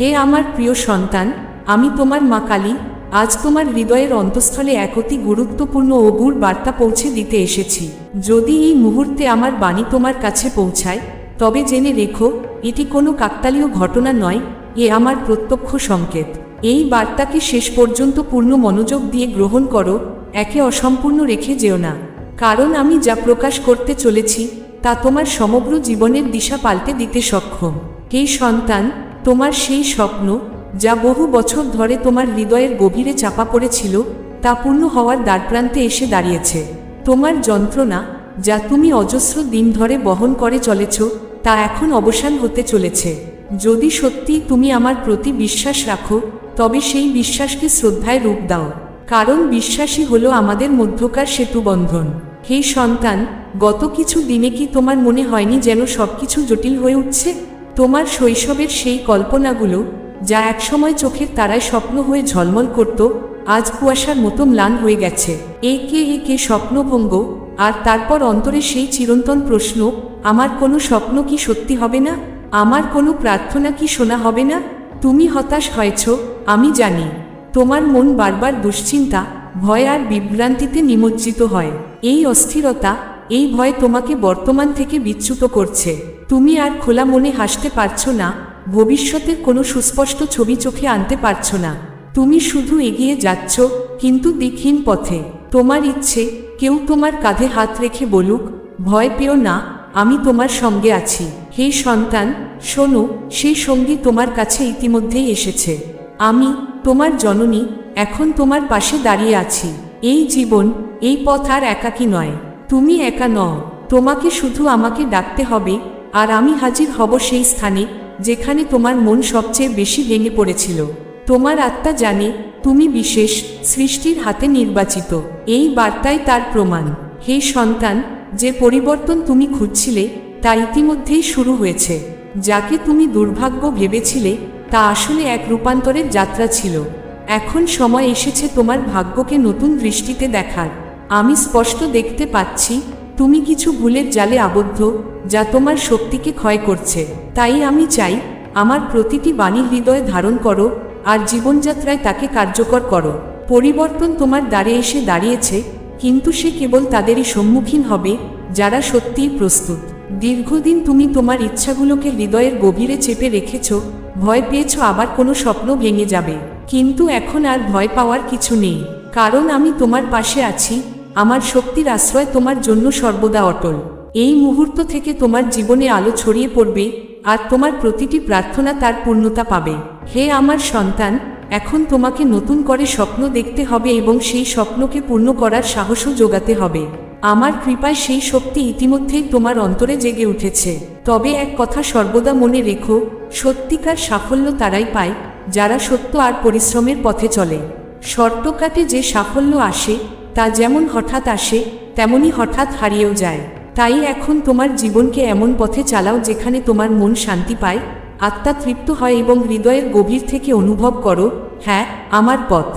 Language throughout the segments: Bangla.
হে আমার প্রিয় সন্তান, আমি তোমার মা কালী, আজ তোমার হৃদয়ের অন্তঃস্থলে এক অতি গুরুত্বপূর্ণ গুড় বার্তা পৌঁছে দিতে এসেছি। যদি এই মুহূর্তে আমার বাণী তোমার কাছে পৌঁছায়, তবে জেনে রেখো, এটি কোনো কাকতালীয় ঘটনা নয়, এ আমার প্রত্যক্ষ সংকেত। এই বার্তাকে শেষ পর্যন্ত পূর্ণ মনোযোগ দিয়ে গ্রহণ করো, একে অসম্পূর্ণ রেখে যেও না। কারণ আমি যা প্রকাশ করতে চলেছি, তা তোমার সমগ্র জীবনের দিশা পাল্টে দিতে সক্ষম। হে সন্তান তোমার সেই স্বপ্ন, যা বহু বছর ধরে তোমার হৃদয়ের গভীরে চাপা পড়েছিল, তা পূর্ণ হওয়ার দ্বারপ্রান্তে এসে দাঁড়িয়েছে। তোমার যন্ত্রণা, যা তুমি অজস্র দিন ধরে বহন করে চলেছ, তা এখন অবসান হতে চলেছে। যদি সত্যি তুমি আমার প্রতি বিশ্বাস রাখো, তবে সেই বিশ্বাসকে শ্রদ্ধায় রূপ দাও। কারণ বিশ্বাসই হলো আমাদের মধ্যকার সেতুবন্ধন হে সন্তান, গত কিছু দিনে কি তোমার মনে হয়নি যেন সবকিছু জটিল হয়ে উঠছে? তোমার শৈশবের সেই কল্পনাগুলো, যা একসময় চোখের তারায় স্বপ্ন হয়ে ঝলমল করত, আজ কুয়াশার মতো ম্লান হয়ে গেছে। একে একে স্বপ্নভঙ্গ? আর তারপর অন্তরে সেই চিরন্তন প্রশ্ন, আমার কোনো স্বপ্ন কি সত্যি হবে না? আমার কোনো প্রার্থনা কি শোনা হবে না? তুমি হতাশ হয়েছ, আমি জানি। তোমার মন বারবার দুশ্চিন্তা, ভয় আর বিভ্রান্তিতে নিমজ্জিত হয়। এই অস্থিরতা, এই ভয় তোমাকে বর্তমান থেকে বিচ্যুত করছে। তুমি আর খোলা মনে হাসতে পারছ না, ভবিষ্যতের কোনো সুস্পষ্ট ছবি চোখে আনতে পারছ না। তুমি শুধু এগিয়ে যাচ্ছ, কিন্তু দিকহীন পথে। তোমার ইচ্ছে, কেউ তোমার কাঁধে হাত রেখে বলুক, ভয় পেও না, আমি তোমার সঙ্গে আছি। হে সন্তান, শোনো, সেই সঙ্গী তোমার কাছে ইতিমধ্যেই এসেছে। আমি, তোমার জননী, এখন তোমার পাশে দাঁড়িয়ে আছি। এই জীবন, এই পথ আর একাকী নয়। তুমি একা নও। তোমাকে শুধু আমাকে ডাকতে হবে আর আমি হাজির হব সেই স্থানে, যেখানে তোমার মন সবচেয়ে বেশি ভেঙে পড়েছিল। তোমার আত্মা জানে, তুমি বিশেষ, সৃষ্টির হাতে নির্বাচিত। এই বার্তাই তার প্রমাণ। হে সন্তান, যে পরিবর্তন তুমি খুঁজছিলে, তা ইতিমধ্যেই শুরু হয়েছে। যাকে তুমি দুর্ভাগ্য ভেবেছিলে, তা আসলে এক রূপান্তরের যাত্রা ছিল। এখন সময় এসেছে তোমার ভাগ্যকে নতুন দৃষ্টিতে দেখার। আমি স্পষ্ট দেখতে পাচ্ছি, তুমি কিছু ভুলের জালে আবদ্ধ যা তোমার শক্তিকে ক্ষয় করছে। তাই আমি চাই, আমার প্রতিটি বাণী হৃদয়ে ধারণ করো, আর জীবনযাত্রায় তাকে কার্যকর করো। পরিবর্তন তোমার দ্বারে এসে দাঁড়িয়েছে, কিন্তু সে কেবল তাদেরই সম্মুখীন হবে, যারা সত্যিই প্রস্তুত। দীর্ঘদিন তুমি তোমার ইচ্ছাগুলোকে হৃদয়ের গভীরে চেপে রেখেছ, ভয় পেয়েছ আবার কোনো স্বপ্ন ভেঙে যাবে। কিন্তু এখন আর ভয় পাওয়ার কিছু নেই, কারণ আমি তোমার পাশে আছি, আমার শক্তির আশ্রয় তোমার জন্য সর্বদা অটল। এই মুহূর্ত থেকে তোমার জীবনে আলো ছড়িয়ে পড়বে, আর তোমার প্রতিটি প্রার্থনা তার পূর্ণতা পাবে। হে আমার সন্তান, এখন তোমাকে নতুন করে স্বপ্ন দেখতে হবে এবং সেই স্বপ্নকে পূর্ণ করার সাহসও যোগাতে হবে। আমার কৃপায় সেই শক্তি ইতিমধ্যেই তোমার অন্তরে জেগে উঠেছে। তবে এক কথা সর্বদা মনে রেখো, সত্যিকার সাফল্য তারাই পায়, যারা সত্য আর পরিশ্রমের পথে চলে। শর্টকাটে যে সাফল্য আসে, তা যেমন হঠাৎ আসে তেমনি হঠাৎ হারিয়েও যায়। তাই এখন তোমার জীবনকে এমন পথে চালাও যেখানে তোমার মন শান্তি পায়, আত্মা তৃপ্ত হয় এবং হৃদয়ের গভীর থেকে অনুভব করো হ্যাঁ আমার পথ।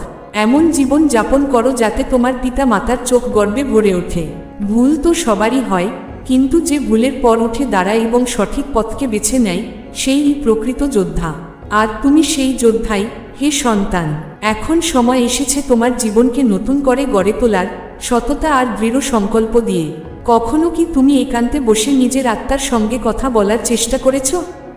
এমন জীবন যাপন করো যাতে তোমার পিতা মাতার চোখ গর্বে ভরে ওঠে। ভুল তো সবারই হয়, কিন্তু যে ভুলের পর উঠে দাঁড়ায় এবং সঠিক পথকে বেছে নেয়, সেই প্রকৃত যোদ্ধা। আর তুমি সেই যোদ্ধাই, হে সন্তান। এখন সময় এসেছে তোমার জীবনকে নতুন করে গড়ে তোলার, সততা আর দৃঢ় সংকল্প দিয়ে। কখনো কি তুমি একান্তে বসে নিজের আত্মার সঙ্গে কথা বলার চেষ্টা করেছ?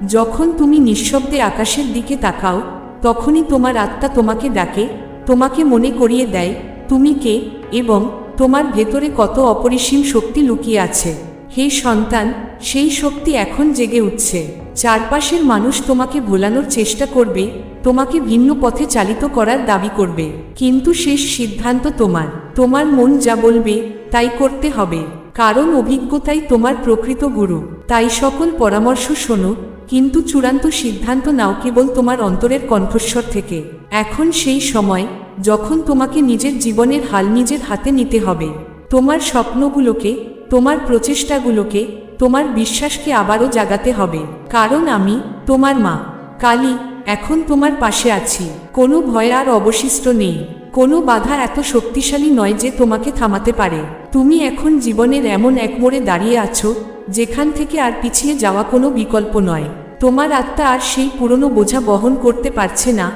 যখন তুমি নিঃশব্দে আকাশের দিকে তাকাও, তখনই তোমার আত্মা তোমাকে ডাকে, তোমাকে মনে করিয়ে দেয়, তুমি কে এবং তোমার ভেতরে কত অপরিসীম শক্তি লুকিয়ে আছে। হে সন্তান, সেই শক্তি এখন জেগে উঠছে। চারপাশের মানুষ তোমাকে ভোলানোর চেষ্টা করবে, তোমাকে ভিন্ন পথে চালিত করার দাবি করবে। কিন্তু শেষ সিদ্ধান্ত তোমার। তোমার মন যা বলবে, তাই করতে হবে। কারণ অভিজ্ঞতাই তোমার প্রকৃত গুরু। তাই সকল পরামর্শ শোনো, কিন্তু চূড়ান্ত সিদ্ধান্ত নাও কেবল তোমার অন্তরের কণ্ঠস্বর থেকে। এখন সেই সময়, যখন তোমাকে নিজের জীবনের হাল নিজের হাতে নিতে হবে। তোমার স্বপ্নগুলোকে, তোমার প্রচেষ্টাগুলোকে, তোমার বিশ্বাসকে আবারও জাগাতে হবে। কারণ আমি তোমার মা। কালী এখন তোমার পাশে আছি। কোনো ভয় আর অবশিষ্ট নেই। কোনো বাধা এত শক্তিশালী নয় যে তোমাকে থামাতে পারে। তুমি এখন জীবনের এমন এক মোড়ে দাঁড়িয়ে আছো, যেখান থেকে আর পিছিয়ে যাওয়া কোনো বিকল্প নয়। তোমার আত্মা আর সেই পুরনো বোঝা বহন করতে পারছে না,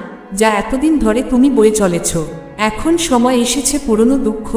যা এতদিন ধরে তুমি বয়ে চলেছ। এখন সময় এসেছে পুরনো দুঃখ,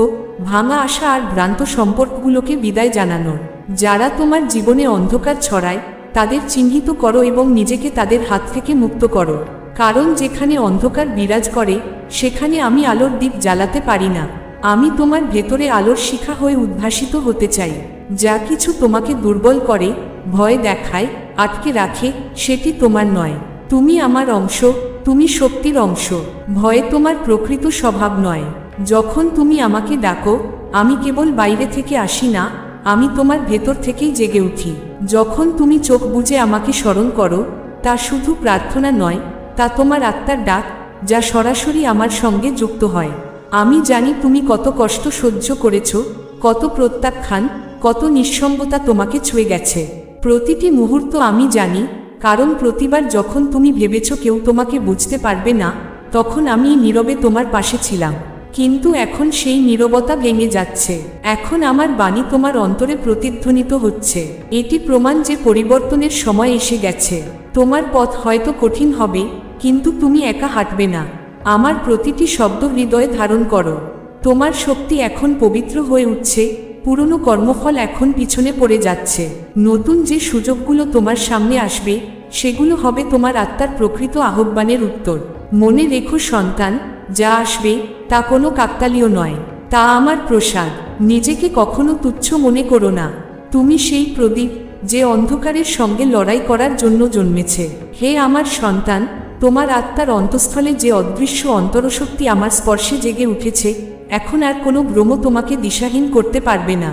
ভাঙা আশা আর ভ্রান্ত সম্পর্কগুলোকে বিদায় জানানোর। যারা তোমার জীবনে অন্ধকার ছড়ায়, তাদের চিহ্নিত করো এবং নিজেকে তাদের হাত থেকে মুক্ত করো। কারণ যেখানে অন্ধকার বিরাজ করে, সেখানে আমি আলোর দ্বীপ জ্বালাতে পারি না। আমি তোমার ভেতরে আলোর শিখা হয়ে উদ্ভাসিত হতে চাই। যা কিছু তোমাকে দুর্বল করে, ভয় দেখায়, আটকে রাখে, সেটি তোমার নয়। তুমি আমার অংশ, তুমি শক্তির অংশ। ভয়ে তোমার প্রকৃত স্বভাব নয়। যখন তুমি আমাকে ডাকো, আমি কেবল বাইরে থেকে আসি না, আমি তোমার ভেতর থেকেই জেগে উঠি। যখন তুমি চোখ বুজে আমাকে স্মরণ করো, তা শুধু প্রার্থনা নয় তা তোমার আত্মার ডাক, যা সরাসরি আমার সঙ্গে যুক্ত হয়। আমি জানি তুমি কত কষ্ট সহ্য করেছ, কত প্রত্যাখ্যান, কত নিঃসঙ্গতা তোমাকে ছুঁয়ে গেছে। প্রতিটি মুহূর্ত আমি জানি, কারণ প্রতিবার যখন তুমি ভেবেছ কেউ তোমাকে বুঝতে পারবে না, তখন আমি নীরবে তোমার পাশে ছিলাম। কিন্তু এখন সেই নীরবতা ভেঙে যাচ্ছে। এখন আমার বাণী তোমার অন্তরে প্রতিধ্বনিত হচ্ছে। এটি প্রমাণ যে পরিবর্তনের সময় এসে গেছে। তোমার পথ হয়তো কঠিন হবে কিন্তু তুমি একা হাঁটবে না। আমার প্রতিটি শব্দ হৃদয়ে ধারণ করো। তোমার শক্তি এখন পবিত্র হয়ে উঠছে। পুরনো কর্মফল এখন পিছনে পড়ে যাচ্ছে। নতুন যে সুযোগগুলো তোমার সামনে আসবে, সেগুলো হবে তোমার আত্মার প্রকৃত আহ্বানের উত্তর। মনে রেখো সন্তান, যা আসবে, তা কোনো কাকতালীয় নয়। তা আমার প্রসাদ। নিজেকে কখনো তুচ্ছ মনে করো না। তুমি সেই প্রদীপ, যে অন্ধকারের সঙ্গে লড়াই করার জন্য জন্মেছে। হে আমার সন্তান তোমার আত্মার অন্তঃস্থলে যে অদৃশ্য অন্তরশক্তি আমার স্পর্শে জেগে উঠেছে, এখন আর কোনো ভ্রম তোমাকে দিশাহীন করতে পারবে না।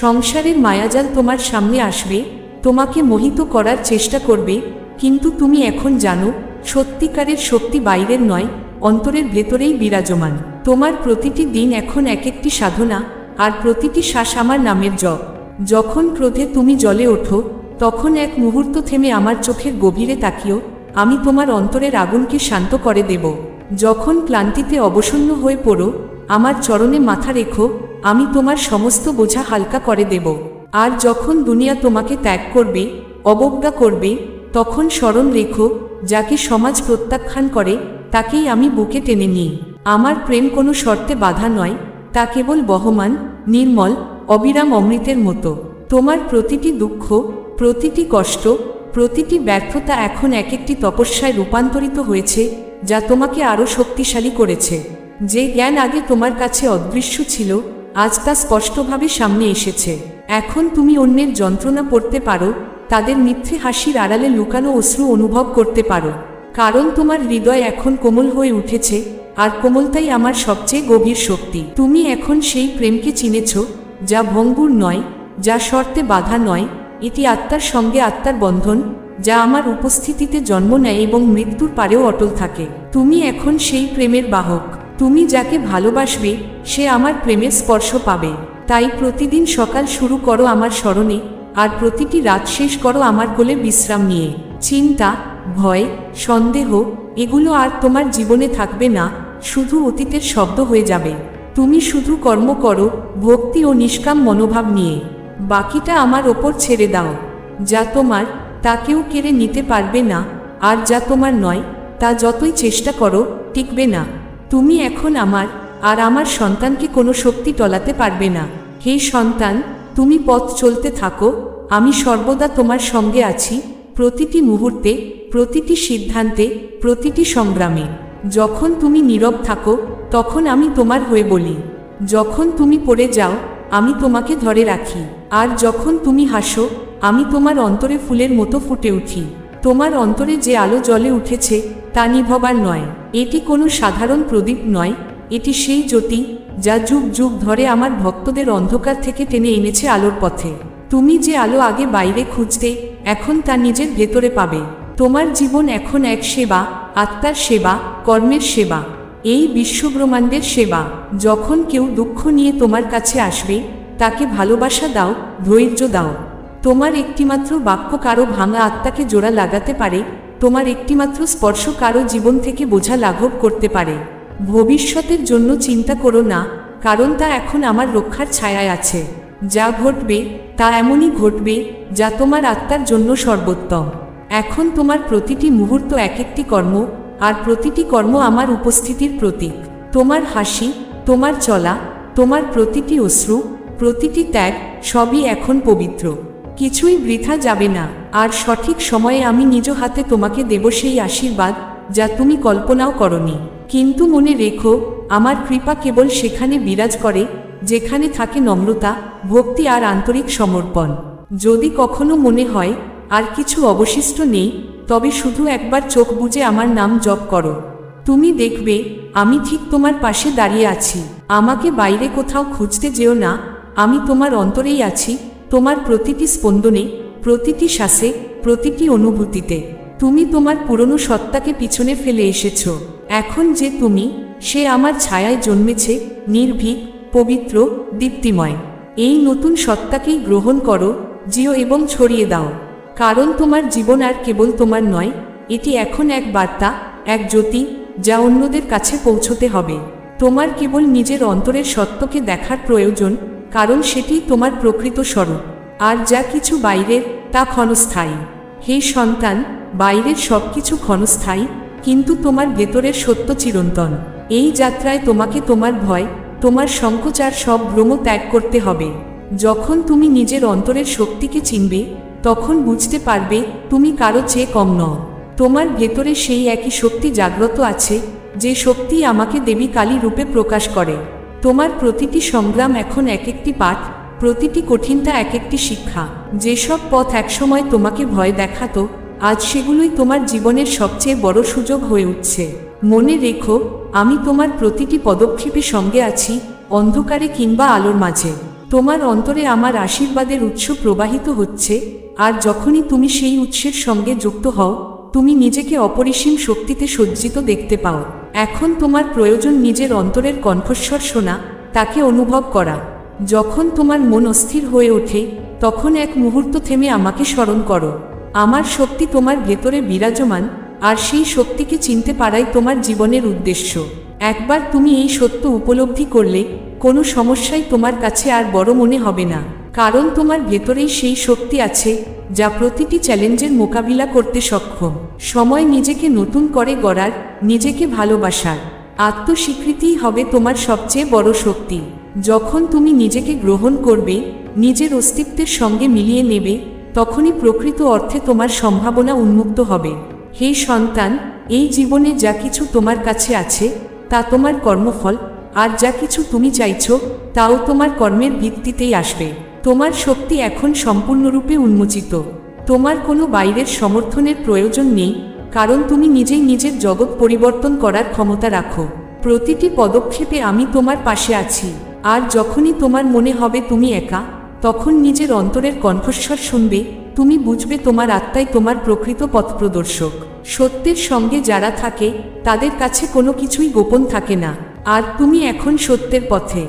সংসারের মায়াজাল তোমার সামনে আসবে, তোমাকে মোহিত করার চেষ্টা করবে, কিন্তু তুমি এখন জানো, সত্যিকারের শক্তি বাইরের নয়, অন্তরের ভেতরেই বিরাজমান। তোমার প্রতিটি দিন এখন এক একটি সাধনা, আর প্রতিটি শ্বাস আমার নামের জপ। যখন ক্রোধে তুমি জলে ওঠো, তখন এক মুহূর্ত থেমে আমার চোখের গভীরে তাকিও আমি তোমার অন্তরের আগুনকে শান্ত করে দেব। যখন ক্লান্তিতে অবসন্ন হয়ে পড়ো, আমার চরণে মাথা রেখো, আমি তোমার সমস্ত বোঝা হালকা করে দেব। আর যখন দুনিয়া তোমাকে ত্যাগ করবে, অবজ্ঞা করবে, তখন স্মরণ রেখো, যাকে সমাজ প্রত্যাখ্যান করে, তাকেই আমি বুকে টেনে নিই। আমার প্রেম কোনো শর্তে বাধা নয়, তা কেবল বহমান, নির্মল, অবিরাম অমৃতের মতো। তোমার প্রতিটি দুঃখ, প্রতিটি কষ্ট প্রতিটি ব্যর্থতা এখন এক একটি তপস্যায় রূপান্তরিত হয়েছে, যা তোমাকে আরও শক্তিশালী করেছে। যে জ্ঞান আগে তোমার কাছে অদৃশ্য ছিল, আজ তা স্পষ্টভাবে সামনে এসেছে। এখন তুমি অন্যের যন্ত্রণা পড়তে পারো, তাদের মিথ্যে হাসির আড়ালে লুকানো অশ্রু অনুভব করতে পারো। কারণ তোমার হৃদয় এখন কোমল হয়ে উঠেছে, আর কোমলতাই আমার সবচেয়ে গভীর শক্তি। তুমি এখন সেই প্রেমকে চিনেছ, যা ভঙ্গুর নয়, যা শর্তে বাধা নয় এটি আত্মার সঙ্গে আত্মার বন্ধন, যা আমার উপস্থিতিতে জন্ম নেয় এবং মৃত্যুর পারেও অটল থাকে। তুমি এখন সেই প্রেমের বাহক। তুমি যাকে ভালোবাসবে, সে আমার প্রেমের স্পর্শ পাবে। তাই প্রতিদিন সকাল শুরু করো আমার স্মরণে, আর প্রতিটি রাত শেষ করো আমার কোলে বিশ্রাম নিয়ে। চিন্তা, ভয়, সন্দেহ, এগুলো আর তোমার জীবনে থাকবে না, শুধু অতীতের শব্দ হয়ে যাবে। তুমি শুধু কর্ম করো, ভক্তি ও নিষ্কাম মনোভাব নিয়ে। বাকিটা আমার ওপর ছেড়ে দাও। যা তোমার, তা কেউ কেড়ে নিতে পারবে না, আর যা তোমার নয়, তা যতই চেষ্টা করো, টিকবে না। তুমি এখন আমার, আর আমার সন্তানকে কোনো শক্তি টলাতে পারবে না। হে সন্তান, তুমি পথ চলতে থাকো, আমি সর্বদা তোমার সঙ্গে আছি, প্রতিটি মুহূর্তে, প্রতিটি সিদ্ধান্তে, প্রতিটি সংগ্রামে। যখন তুমি নীরব থাকো, তখন আমি তোমার হয়ে বলি। যখন তুমি পড়ে যাও, আমি তোমাকে ধরে রাখি। আর যখন তুমি হাসো, আমি তোমার অন্তরে ফুলের মতো ফুটে উঠি। তোমার অন্তরে যে আলো জ্বলে উঠেছে, তা নিভবার নয়। এটি কোনো সাধারণ প্রদীপ নয়, এটি সেই জ্যোতি, যা যুগ যুগ ধরে আমার ভক্তদের অন্ধকার থেকে টেনে এনেছে আলোর পথে। তুমি যে আলো আগে বাইরে খুঁজতে, এখন তা নিজের ভেতরে পাবে। তোমার জীবন এখন এক সেবা, আত্মার সেবা, কর্মের সেবা। এই বিশ্বব্রহ্মাণ্ডের সেবা, যখন কেউ দুঃখ নিয়ে তোমার কাছে আসবে তাকে ভালোবাসা দাও, ধৈর্য দাও। তোমার একটিমাত্র বাক্য কারও ভাঙা আত্মাকে জোড়া লাগাতে পারে, তোমার একটিমাত্র স্পর্শ কারও জীবন থেকে বোঝা লাঘব করতে পারে। ভবিষ্যতের জন্য চিন্তা করো না, কারণ তা এখন আমার রক্ষার ছায়ায় আছে। যা ঘটবে, তা এমনই ঘটবে, যা তোমার আত্মার জন্য সর্বোত্তম। এখন তোমার প্রতিটি মুহূর্ত এক একটি কর্ম, আর প্রতিটি কর্ম আমার উপস্থিতির প্রতীক। তোমার হাসি, তোমার চলা, তোমার প্রতিটি অশ্রু প্রতিটি ত্যাগ সবই এখন পবিত্র। কিছুই বৃথা যাবে না। আর সঠিক সময়ে আমি নিজ হাতে তোমাকে দেব সেই আশীর্বাদ যা তুমি কল্পনাও করনি। কিন্তু মনে রেখো, আমার কৃপা কেবল সেখানে বিরাজ করে, যেখানে থাকে নম্রতা, ভক্তি আর আন্তরিক সমর্পণ। যদি কখনো মনে হয়, আর কিছু অবশিষ্ট নেই, তবে শুধু একবার চোখ বুজে আমার নাম জপ করো। তুমি দেখবে, আমি ঠিক তোমার পাশে দাঁড়িয়ে আছি। আমাকে বাইরে কোথাও খুঁজতে যেও না আমি তোমার অন্তরেই আছি, তোমার প্রতিটি স্পন্দনে, প্রতিটি শ্বাসে, প্রতিটি অনুভূতিতে। তুমি তোমার পুরনো সত্তাকে পিছনে ফেলে এসেছ। এখন যে তুমি, সে আমার ছায়ায় জন্মেছে, নির্ভীক, পবিত্র, দীপ্তিময়। এই নতুন সত্তাকেই গ্রহণ করো, জিও এবং ছড়িয়ে দাও। কারণ তোমার জীবন আর কেবল তোমার নয়, এটি এখন এক বার্তা, এক জ্যোতি, যা অন্যদের কাছে পৌঁছতে হবে। তোমার কেবল নিজের অন্তরের সত্যকে দেখার প্রয়োজন কারণ সেটি তোমার প্রকৃত স্বরূপ। আর যা কিছু বাইরের, তা ক্ষণস্থায়ী। হে সন্তান, বাইরের সব কিছু ক্ষণস্থায়ী, কিন্তু তোমার ভেতরের সত্য চিরন্তন। এই যাত্রায় তোমাকে তোমার ভয়, তোমার সংকোচার সব ভ্রম ত্যাগ করতে হবে। যখন তুমি নিজের অন্তরের শক্তিকে চিনবে, তখন বুঝতে পারবে তুমি কারও চেয়ে কম নও। তোমার ভেতরে সেই একই শক্তি জাগ্রত আছে, যে শক্তি আমাকে দেবী কালী রূপে প্রকাশ করে। তোমার প্রতিটি সংগ্রাম এখন এক একটি পাঠ, প্রতিটি কঠিনতা এক একটি শিক্ষা। যেসব পথ একসময় তোমাকে ভয় দেখাতো, আজ সেগুলোই তোমার জীবনের সবচেয়ে বড় সুযোগ হয়ে উঠছে। মনে রেখো, আমি তোমার প্রতিটি পদক্ষেপে সঙ্গে আছি, অন্ধকারে কিংবা আলোর মাঝে। তোমার অন্তরে আমার আশীর্বাদের উৎস প্রবাহিত হচ্ছে, আর যখনই তুমি সেই উৎসের সঙ্গে যুক্ত হও, তুমি নিজেকে অপরিসীম শক্তিতে সজ্জিত দেখতে পাও। এখন তোমার প্রয়োজন নিজের অন্তরের কণ্ঠস্বর শোনা, তাকে অনুভব করা। যখন তোমার মন অস্থির হয়ে ওঠে, তখন এক মুহূর্ত থেমে আমাকে স্মরণ করো। আমার শক্তি তোমার ভেতরে বিরাজমান, আর সেই শক্তিকে চিনতে পারাই তোমার জীবনের উদ্দেশ্য। একবার তুমি এই সত্য উপলব্ধি করলে, কোনো সমস্যাই তোমার কাছে আর বড় মনে হবে না। কারণ তোমার ভেতরেই সেই শক্তি আছে, যা প্রতিটি চ্যালেঞ্জের মোকাবিলা করতে সক্ষম। সময় নিজেকে নতুন করে গড়ার, নিজেকে ভালোবাসার। আত্মস্বীকৃতিই হবে তোমার সবচেয়ে বড় শক্তি। যখন তুমি নিজেকে গ্রহণ করবে, নিজের অস্তিত্বের সঙ্গে মিলিয়ে নেবে, তখনই প্রকৃত অর্থে তোমার সম্ভাবনা উন্মুক্ত হবে। হে সন্তান, এই জীবনে যা কিছু তোমার কাছে আছে, তা তোমার কর্মফল, আর যা কিছু তুমি চাইছো, তাও তোমার কর্মের ভিত্তিতেই আসবে। তোমার শক্তি এখন সম্পূর্ণরূপে উন্মোচিত। তোমার কোনো বাইরের সমর্থনের প্রয়োজন নেই, কারণ তুমি নিজেই নিজের জগৎ পরিবর্তন করার ক্ষমতা রাখো। প্রতিটি পদক্ষেপে আমি তোমার পাশে আছি, আর যখনই তোমার মনে হবে তুমি একা, তখন নিজের অন্তরের কণ্ঠস্বর শুনবে, তুমি বুঝবে তোমার আত্মাই তোমার প্রকৃত পথপ্রদর্শক সত্যের সঙ্গে যারা থাকে, তাদের কাছে কোনো কিছুই গোপন থাকে না, আর তুমি এখন সত্যের পথে।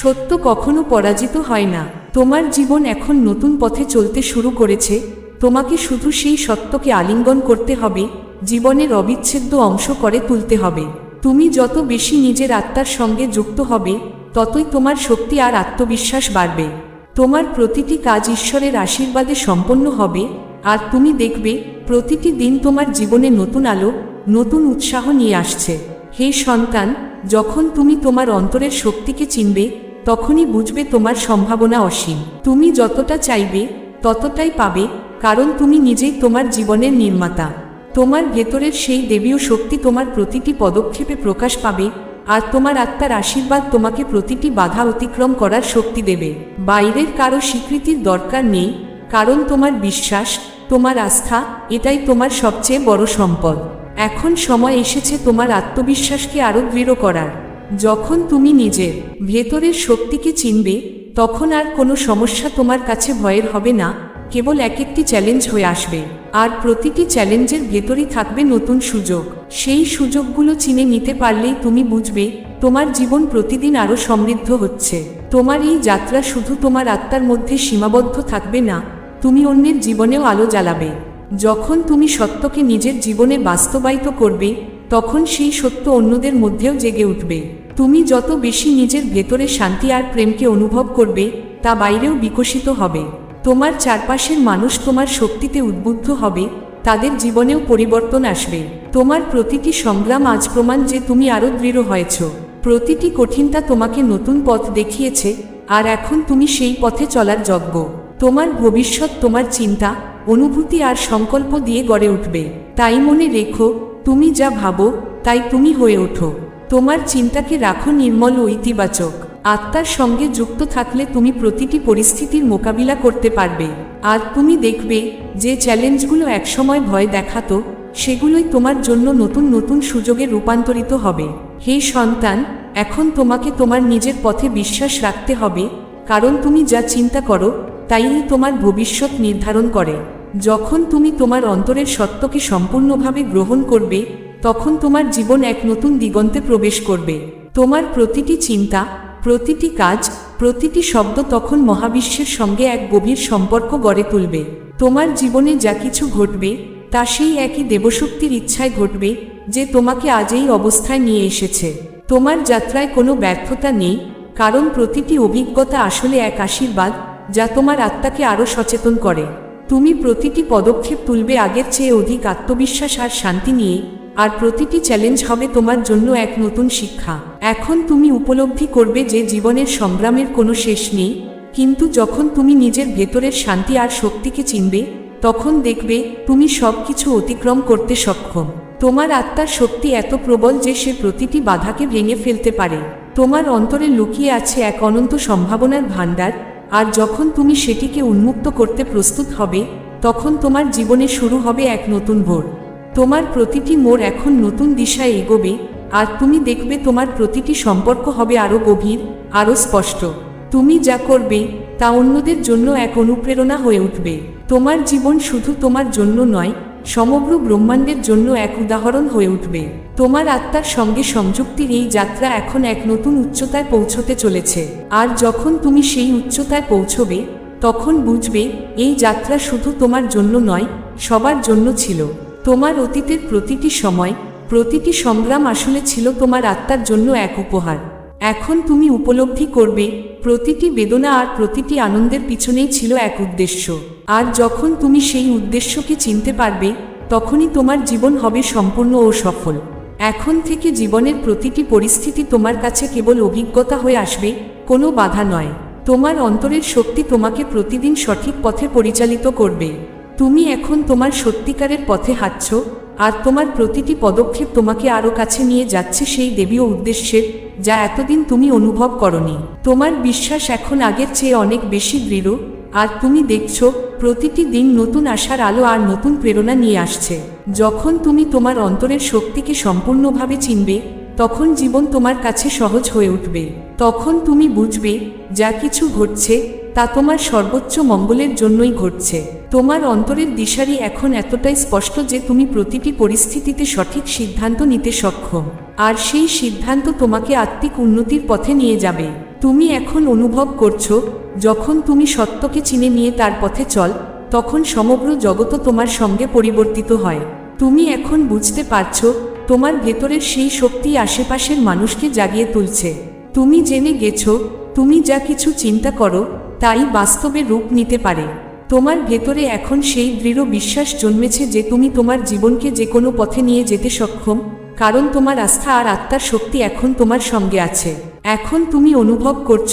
সত্য কখনো পরাজিত হয় না। তোমার জীবন এখন নতুন পথে চলতে শুরু করেছে, তোমাকে শুধু সেই সত্যকে আলিঙ্গন করতে হবে, জীবনের অবিচ্ছেদ্য অংশ করে তুলতে হবে। তুমি যত বেশি নিজের আত্মার সঙ্গে যুক্ত হবে, ততই তোমার শক্তি আর আত্মবিশ্বাস বাড়বে। তোমার প্রতিটি কাজ ঈশ্বরের আশীর্বাদে সম্পন্ন হবে, আর তুমি দেখবে, প্রতিটি দিন তোমার জীবনে নতুন আলো, নতুন উৎসাহ নিয়ে আসছে। হে সন্তান, যখন তুমি তোমার অন্তরের শক্তিকে চিনবে তখনই বুঝবে তোমার সম্ভাবনা অসীম। তুমি যতটা চাইবে, ততটাই পাবে, কারণ তুমি নিজেই তোমার জীবনের নির্মাতা। তোমার ভেতরের সেই দেবীয় শক্তি তোমার প্রতিটি পদক্ষেপে প্রকাশ পাবে, আর তোমার আত্মার আশীর্বাদ তোমাকে প্রতিটি বাধা অতিক্রম করার শক্তি দেবে। বাইরের কারও স্বীকৃতির দরকার নেই, কারণ তোমার বিশ্বাস, তোমার আস্থা, এটাই তোমার সবচেয়ে বড় সম্পদ। এখন সময় এসেছে তোমার আত্মবিশ্বাসকে আরও দৃঢ় করার। যখন তুমি নিজের ভেতরের শক্তিকে চিনবে, তখন আর কোনো সমস্যা তোমার কাছে ভয়ের হবে না, কেবল এক একটি চ্যালেঞ্জ হয়ে আসবে। আর প্রতিটি চ্যালেঞ্জের ভেতরই থাকবে নতুন সুযোগ। সেই সুযোগগুলো চিনে নিতে পারলেই তুমি বুঝবে, তোমার জীবন প্রতিদিন আরও সমৃদ্ধ হচ্ছে। তোমার এই যাত্রা শুধু তোমার আত্মার মধ্যে সীমাবদ্ধ থাকবে না, তুমি অন্যের জীবনেও আলো জ্বালাবে। যখন তুমি সত্যকে নিজের জীবনে বাস্তবায়িত করবে, তখন সেই সত্য অন্যদের মধ্যেও জেগে উঠবে। তুমি যত বেশি নিজের ভেতরে শান্তি আর প্রেমকে অনুভব করবে, তা বাইরেও বিকশিত হবে। তোমার চারপাশের মানুষ তোমার শক্তিতে উদ্বুদ্ধ হবে, তাদের জীবনেও পরিবর্তন আসবে। তোমার প্রতিটি সংগ্রাম আজ প্রমাণ যে তুমি আরও দৃঢ় হয়েছ। প্রতিটি কঠিনতা তোমাকে নতুন পথ দেখিয়েছে, আর এখন তুমি সেই পথে চলার যজ্ঞ তোমার ভবিষ্যৎ, তোমার চিন্তা, অনুভূতি আর সংকল্প দিয়ে গড়ে উঠবে। তাই মনে রেখো, তুমি যা ভাবো, তাই তুমি হয়ে ওঠো। তোমার চিন্তাকে রাখো নির্মল ও ইতিবাচক। আত্মার সঙ্গে যুক্ত থাকলে তুমি প্রতিটি পরিস্থিতির মোকাবিলা করতে পারবে। আর তুমি দেখবে, যে চ্যালেঞ্জগুলো একসময় ভয় দেখাতো, সেগুলোই তোমার জন্য নতুন নতুন সুযোগে রূপান্তরিত হবে। হে সন্তান, এখন তোমাকে তোমার নিজের পথে বিশ্বাস রাখতে হবে, কারণ তুমি যা চিন্তা করো তাই তোমার ভবিষ্যৎ নির্ধারণ করে। যখন তুমি তোমার অন্তরের সত্যকে সম্পূর্ণভাবে গ্রহণ করবে তখন তোমার জীবন এক নতুন দিগন্তে প্রবেশ করবে। তোমার প্রতিটি চিন্তা, প্রতিটি কাজ, প্রতিটি শব্দ তখন মহাবিশ্বের সঙ্গে এক গভীর সম্পর্ক গড়ে তুলবে। তোমার জীবনে যা কিছু ঘটবে, তা সেই একই দেবশক্তির ইচ্ছায় ঘটবে যে তোমাকে আজ এই অবস্থায় নিয়ে এসেছে। তোমার যাত্রায় কোনো ব্যর্থতা নেই, কারণ প্রতিটি অভিজ্ঞতা আসলে এক আশীর্বাদ যা তোমার আত্মাকে আরও সচেতন করে। তুমি প্রতিটি পদক্ষেপ তুলবে আগের চেয়ে অধিক আত্মবিশ্বাস আর শান্তি নিয়ে আর প্রতিটি চ্যালেঞ্জ হবে তোমার জন্য এক নতুন শিক্ষা। এখন তুমি উপলব্ধি করবে যে জীবনের সংগ্রামের কোনো শেষ নেই, কিন্তু যখন তুমি নিজের ভেতরের শান্তি আর শক্তিকে চিনবে, তখন দেখবে তুমি সব কিছু অতিক্রম করতে সক্ষম। তোমার আত্মার শক্তি এত প্রবল যে সে প্রতিটি বাধাকে ভেঙে ফেলতে পারে। তোমার অন্তরে লুকিয়ে আছে এক অনন্ত সম্ভাবনার ভাণ্ডার, আর যখন তুমি সেটিকে উন্মুক্ত করতে প্রস্তুত হবে, তখন তোমার জীবনে শুরু হবে এক নতুন ভোর। তোমার প্রতিটি মোড় এখন নতুন দিশায় এগোবে, আর তুমি দেখবে তোমার প্রতিটি সম্পর্ক হবে আরও গভীর আরও স্পষ্ট। তুমি যা করবে, তা অন্যদের জন্য এক অনুপ্রেরণা হয়ে উঠবে। তোমার জীবন শুধু তোমার জন্য নয়, সমগ্র ব্রহ্মাণ্ডের জন্য এক উদাহরণ হয়ে উঠবে। তোমার আত্মার সঙ্গে সংযুক্তির এই যাত্রা এখন এক নতুন উচ্চতায় পৌঁছতে চলেছে। আর যখন তুমি সেই উচ্চতায় পৌঁছবে, তখন বুঝবে, এই যাত্রা শুধু তোমার জন্য নয়, সবার জন্য ছিল। তোমার অতীতের প্রতিটি সময়, প্রতিটি সংগ্রাম আসলে ছিল তোমার আত্মার জন্য এক উপহার। এখন তুমি উপলব্ধি করবে, প্রতিটি বেদনা আর প্রতিটি আনন্দের পিছনেই ছিল এক উদ্দেশ্য। আর যখন তুমি সেই উদ্দেশ্যকে চিনতে পারবে, তখনই তোমার জীবন হবে সম্পূর্ণ ও সফল। এখন থেকে জীবনের প্রতিটি পরিস্থিতি তোমার কাছে কেবল অভিজ্ঞতা হয়ে আসবে, কোনো বাধা নয়। তোমার অন্তরের শক্তি তোমাকে প্রতিদিন সঠিক পথে পরিচালিত করবে। তুমি এখন তোমার সত্যিকারের পথে হাঁটছ, আর তোমার প্রতিটি পদক্ষেপ তোমাকে আরও কাছে নিয়ে যাচ্ছে সেই দেবীয় উদ্দেশ্যের যা এতদিন তুমি অনুভব করনি। তোমার বিশ্বাস এখন আগের চেয়ে অনেক বেশি দৃঢ়, আর তুমি দেখছ, প্রতিটি দিন নতুন আশার আলো আর নতুন প্রেরণা নিয়ে আসছে। যখন তুমি তোমার অন্তরের শক্তিকে সম্পূর্ণভাবে চিনবে, তখন জীবন তোমার কাছে সহজ হয়ে উঠবে। তখন তুমি বুঝবে, যা কিছু ঘটছে তা তোমার সর্বোচ্চ মঙ্গলের জন্যই ঘটছে। তোমার অন্তরের দিশারি এখন এতটাই স্পষ্ট যে তুমি প্রতিটি পরিস্থিতিতে সঠিক সিদ্ধান্ত নিতে সক্ষম। আর সেই সিদ্ধান্ত তোমাকে আত্মিক উন্নতির পথে নিয়ে যাবে। তুমি এখন অনুভব করছ, যখন তুমি সত্যকে চিনে নিয়ে তার পথে চল, তখন সমগ্র জগৎ তোমার সঙ্গে পরিবর্তিত হয়। তুমি এখন বুঝতে পারছ, তোমার ভেতরের সেই শক্তি আশেপাশের মানুষকে জাগিয়ে তুলছে। তুমি জেনে গেছো, তুমি যা কিছু চিন্তা করো তাই বাস্তবে রূপ নিতে পারে। তোমার ভেতরে এখন সেই দৃঢ় বিশ্বাস জন্মেছে যে তুমি তোমার জীবনকে যে কোনো পথে নিয়ে যেতে সক্ষম, কারণ তোমার আস্থা আর আত্মার শক্তি এখন তোমার সঙ্গে আছে। এখন তুমি অনুভব করছ,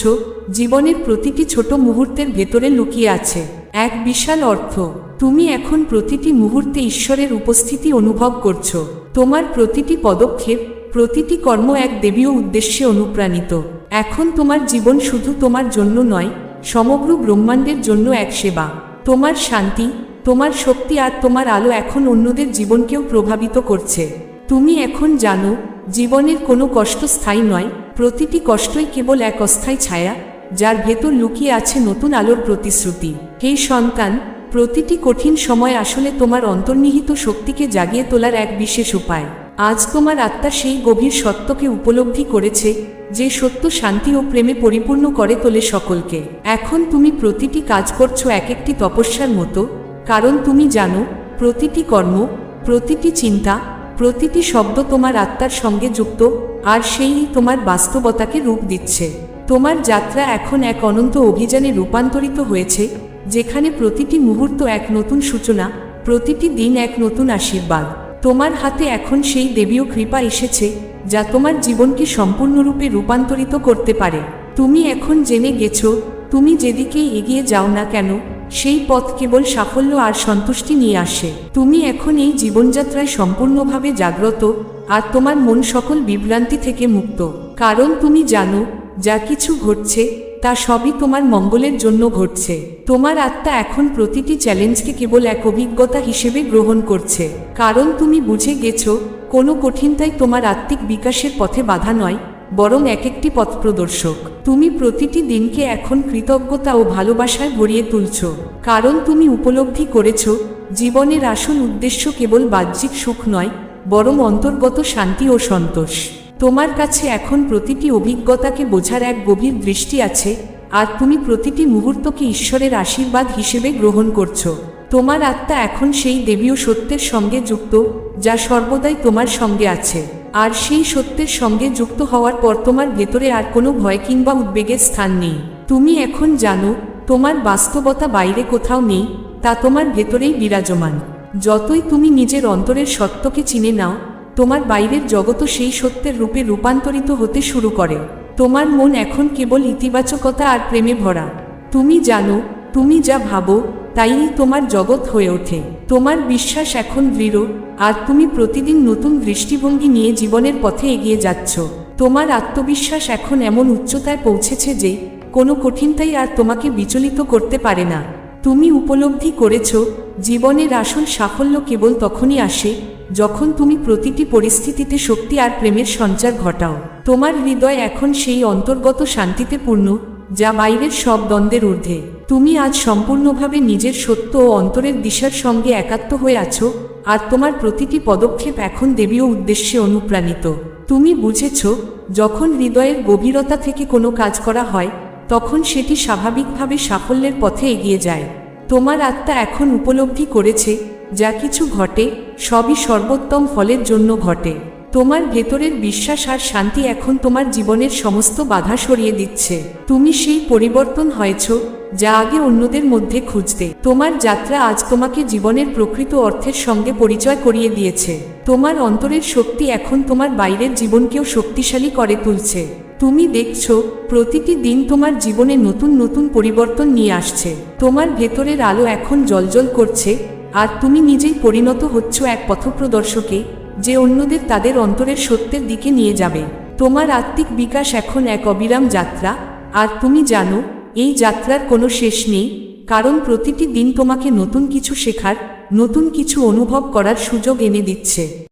জীবনের প্রতিটি ছোট মুহূর্তের ভেতরে লুকিয়ে আছে। এক বিশাল অর্থ, তুমি এখন প্রতিটি মুহূর্তে ঈশ্বরের উপস্থিতি অনুভব করছ। তোমার প্রতিটি পদক্ষেপ, প্রতিটি কর্ম এক দেবীয় উদ্দেশ্যে অনুপ্রাণিত। এখন তোমার জীবন শুধু তোমার জন্য নয় সমগ্র ব্রহ্মাণ্ডের জন্য এক সেবা। তোমার শান্তি, তোমার শক্তি আর তোমার আলো এখন অন্যদের জীবনকেও প্রভাবিত করছে। তুমি এখন জানো, জীবনের কোনো কষ্ট স্থায়ী নয়, প্রতিটি কষ্টই কেবল এক অস্থায়ী ছায়া, যার ভেতর লুকিয়ে আছে নতুন আলোর প্রতিশ্রুতি। হে সন্তান, প্রতিটি কঠিন সময় আসলে তোমার অন্তর্নিহিত শক্তিকে জাগিয়ে তোলার এক বিশেষ উপায়। আজ তোমার আত্মা সেই গভীর সত্যকে উপলব্ধি করেছে যে সত্য শান্তি ও প্রেমে পরিপূর্ণ করে তোলে সকলকে। এখন তুমি প্রতিটি কাজ করছ এক একটি তপস্যার মতো, কারণ তুমি জানো, প্রতিটি কর্ম, প্রতিটি চিন্তা, প্রতিটি শব্দ তোমার আত্মার সঙ্গে যুক্ত, আর সেই তোমার বাস্তবতাকে রূপ দিচ্ছে। তোমার যাত্রা এখন এক অনন্ত অভিযানে রূপান্তরিত হয়েছে, যেখানে প্রতিটি মুহূর্ত এক নতুন সূচনা, প্রতিটি দিন এক নতুন আশীর্বাদ। তোমার হাতে এখন সেই দেবীয় কৃপা এসেছে যা তোমার জীবনকে সম্পূর্ণরূপে রূপান্তরিত করতে পারে। তুমি এখন জেনে গেছো, তুমি যেদিকেই এগিয়ে যাও না কেন, সেই পথ কেবল সাফল্য আর সন্তুষ্টি নিয়ে আসে। তুমি এখন এই জীবনযাত্রায় সম্পূর্ণভাবে জাগ্রত, আর তোমার মন সকল বিভ্রান্তি থেকে মুক্ত। কারণ তুমি জানো, যা কিছু ঘটছে, তা সবই তোমার মঙ্গলের জন্য ঘটছে। তোমার আত্মা এখন প্রতিটি চ্যালেঞ্জকে কেবল এক অভিজ্ঞতা হিসেবে গ্রহণ করছে। কারণ তুমি বুঝে গেছো কোনো কঠিনতাই তোমার আত্মিক বিকাশের পথে বাধা নয়, বরং এক একটি পথ প্রদর্শক। তুমি প্রতিটি দিনকে এখন কৃতজ্ঞতা ও ভালোবাসায় ভরিয়ে তুলছ। কারণ তুমি উপলব্ধি করেছ, জীবনের আসল উদ্দেশ্য কেবল বাহ্যিক সুখ নয়, বরং অন্তর্গত শান্তি ও সন্তোষ। তোমার কাছে এখন প্রতিটি অভিজ্ঞতাকে বোঝার এক গভীর দৃষ্টি আছে, আর তুমি প্রতিটি মুহূর্তকে ঈশ্বরের আশীর্বাদ হিসেবে গ্রহণ করছ। তোমার আত্মা এখন সেই দেবীয় সত্যের সঙ্গে যুক্ত, যা সর্বদাই তোমার সঙ্গে আছে। আর সেই সত্যের সঙ্গে যুক্ত হওয়ার পর তোমার ভেতরে আর কোনো ভয় কিংবা উদ্বেগের স্থান নেই। তুমি এখন জানো, তোমার বাস্তবতা বাইরে কোথাও নেই, তা তোমার ভেতরেই বিরাজমান। যতই তুমি নিজের অন্তরের সত্যকে চিনে নাও, তোমার বাইরের জগৎও সেই সত্যের রূপে রূপান্তরিত হতে শুরু করে। তোমার মন এখন কেবল ইতিবাচকতা আর প্রেমে ভরা। তুমি জানো, তুমি যা ভাবো তাই তোমার জগৎ হয়ে ওঠে। তোমার বিশ্বাস এখন দৃঢ়, আর তুমি প্রতিদিন নতুন দৃষ্টিভঙ্গি নিয়ে জীবনের পথে এগিয়ে যাচ্ছ। তোমার আত্মবিশ্বাস এখন এমন উচ্চতায় পৌঁছেছে যে, কোনো কঠিনতাই আর তোমাকে বিচলিত করতে পারে না। তুমি উপলব্ধি করেছ, জীবনের আসল সাফল্য কেবল তখনই আসে, যখন তুমি প্রতিটি পরিস্থিতিতে শক্তি আর প্রেমের সঞ্চার ঘটাও। তোমার হৃদয় এখন সেই অন্তর্গত শান্তিতে পূর্ণ যা বাইরের সব দ্বন্দ্বের ঊর্ধ্বে। তুমি আজ সম্পূর্ণভাবে নিজের সত্য ও অন্তরের দিশার সঙ্গে একাত্ম হয়ে আছো, আর তোমার প্রতিটি পদক্ষেপ এখন দেবীয় উদ্দেশ্যে অনুপ্রাণিত। তুমি বুঝেছ, যখন হৃদয়ের গভীরতা থেকে কোনো কাজ করা হয়, তখন সেটি স্বাভাবিকভাবে সাফল্যের পথে এগিয়ে যায়। তোমার আত্মা এখন উপলব্ধি করেছে, যা কিছু ঘটে, সবই সর্বোত্তম ফলের জন্য ঘটে। তোমার ভেতরের বিশ্বাস আর শান্তি এখন তোমার জীবনের সমস্ত বাধা সরিয়ে দিচ্ছে। তুমি সেই পরিবর্তন হয়েছ, যা আগে অন্যদের মধ্যে খুঁজতে। তোমার যাত্রা আজ তোমাকে জীবনের প্রকৃত অর্থের সঙ্গে পরিচয় করিয়ে দিয়েছে। তোমার অন্তরের শক্তি এখন তোমার বাইরের জীবনকেও শক্তিশালী করে তুলছে। তুমি দেখছ, প্রতিটি দিন তোমার জীবনে নতুন নতুন পরিবর্তন নিয়ে আসছে। তোমার ভেতরের আলো এখন জলজল করছে, আর তুমি নিজেই পরিণত হচ্ছ এক পথপ্রদর্শকে যে অন্যদের তাদের অন্তরের সত্যের দিকে নিয়ে যাবে। তোমার আত্মিক বিকাশ এখন এক অবিরাম যাত্রা। আর তুমি জানো, এই যাত্রার কোনো শেষ নেই, কারণ প্রতিটি দিন তোমাকে নতুন কিছু শেখার, নতুন কিছু অনুভব করার সুযোগ এনে দিচ্ছে।